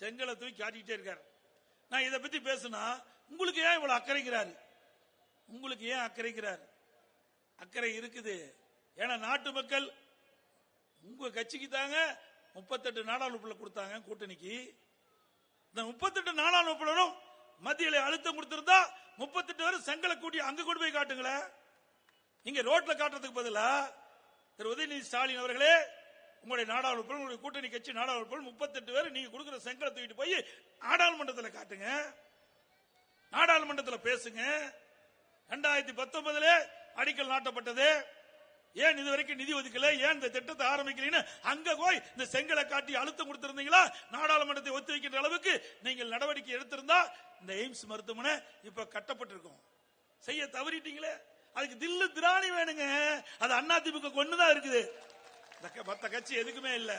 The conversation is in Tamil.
செங்கலை தூக்கி காட்டிக்கிட்டே இருக்காரு. நான் இதை பத்தி பேசுனா உங்களுக்கு ஏன் இவ்வளவு அக்கறைங்கிறாரு? உங்களுக்கு ஏன் அக்கறைங்கிறார்? அக்கறை இருக்குது. ஏன்னா நாட்டு மக்கள் உங்க கட்சிக்கு தாங்க முப்பத்தெட்டு நாடாளுமன்ற கொடுத்தாங்க கூட்டணிக்கு. இந்த முப்பத்தெட்டு நாடாளுமன்றம் மத்தியில அழுத்தம் கொடுத்திருந்தா முப்பத்தெட்டு வரை செங்கலை கூட்டி அங்க கொண்டு போய் காட்டுங்களேன். இங்க ரோட்ல காட்டுறதுக்கு பதிலா திரு உதயநிதி ஸ்டாலின் அவர்களே உங்களுடைய நாடாளுமன்றம் உங்களுடைய கூட்டணி கட்சி நாடாளுமன்றம் முப்பத்தெட்டு பேர் நீங்க கொடுக்குற செங்கலை தூக்கிட்டு போய் நாடாளுமன்றத்தில் காட்டுங்க. நாடாளுமன்றத்தில் பேசுங்க. ரெண்டாயிரத்தி பத்தொன்பதுல அடிக்கல் நாட்டப்பட்டது. ஏன் இதுவரைக்கும் நிதி ஒதுக்கல? ஏன் இந்த திட்டத்தை ஆரம்பிக்கிறீங்கன்னு அங்க போய் இந்த செங்கலை காட்டி அழுத்தம் கொடுத்திருந்தீங்களா? நாடாளுமன்றத்தை ஒத்தி வைக்கின்ற அளவுக்கு நீங்கள் நடவடிக்கை எடுத்திருந்தா இந்த எய்ம்ஸ் மருத்துவமனை இப்ப கட்டப்பட்டிருக்கும். செய்ய தவறிட்டீங்களே. அதுக்கு தில்லு திராணி வேணுங்க. அது அண்ணா திமுக கொண்டுதான் இருக்குது. மத்த கட்சி எதுக்குமே இல்ல.